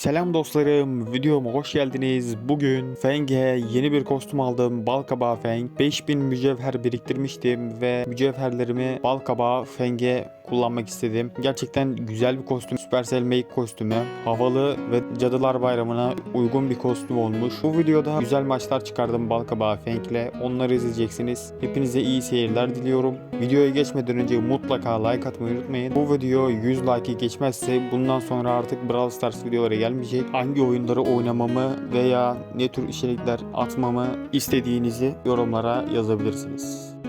Selam dostlarım, videoma hoş geldiniz. Bugün Feng'e yeni bir kostüm aldım. Balkabağı Feng. 5000 mücevher biriktirmiştim ve mücevherlerimi Balkabağı Feng'e kullanmak istedim. Gerçekten güzel bir kostüm. Supercell Make kostümü. Havalı ve Cadılar Bayramı'na uygun bir kostüm olmuş. Bu videoda güzel maçlar çıkardım Balkabağı Feng'le. Onları izleyeceksiniz. Hepinize iyi seyirler diliyorum. Videoya geçmeden önce mutlaka like atmayı unutmayın. Bu video 100 like'ı geçmezse bundan sonra artık Brawl Stars videoları gelmeyecek. Hangi oyunları oynamamı veya ne tür içerikler atmamı istediğinizi yorumlara yazabilirsiniz.